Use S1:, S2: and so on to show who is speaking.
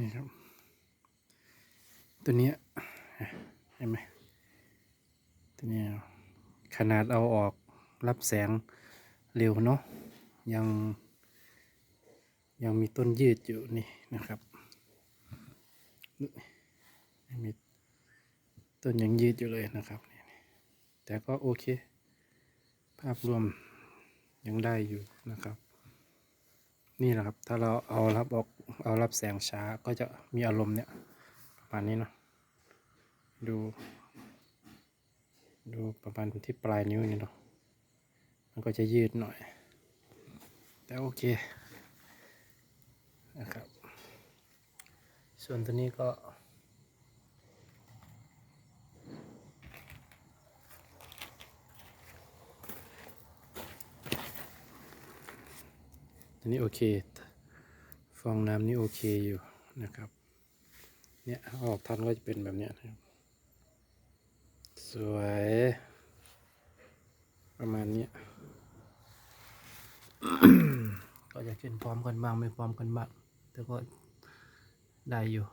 S1: นี่ครับ ตัวนี้เห็นไหมตัวนี้ขนาดเอาออกรับแสงเร็วเนาะยัง ยังมีต้นยืดอยู่นี่นะครับมีต้นยังยืดอยู่เลยนะครับแต่ก็โอเค ภาพรวมยังได้อยู่นะครับ นี่แหละครับ ถ้าเราเอารับออกเอารับแสงช้าก็จะมีอารมณ์เนี่ยประมาณนี้เนาะดู ดูประมาณที่ปลายนิ้วนี่เนาะมันก็จะยืดหน่อย แต่โอเคนะครับ ส่วนตัวนี้ก็ นนี้โอเค ฟองน้ำนี่โอเคอยู่นะครับ เนี่ยออกทันก็จะเป็นแบบเนี้ยนะครับ สวย ประมาณเนี้ยก็จะขึ้นพร้อมกันบ้างไม่พร้อมกันบ้างแต่ก็ได้อยู่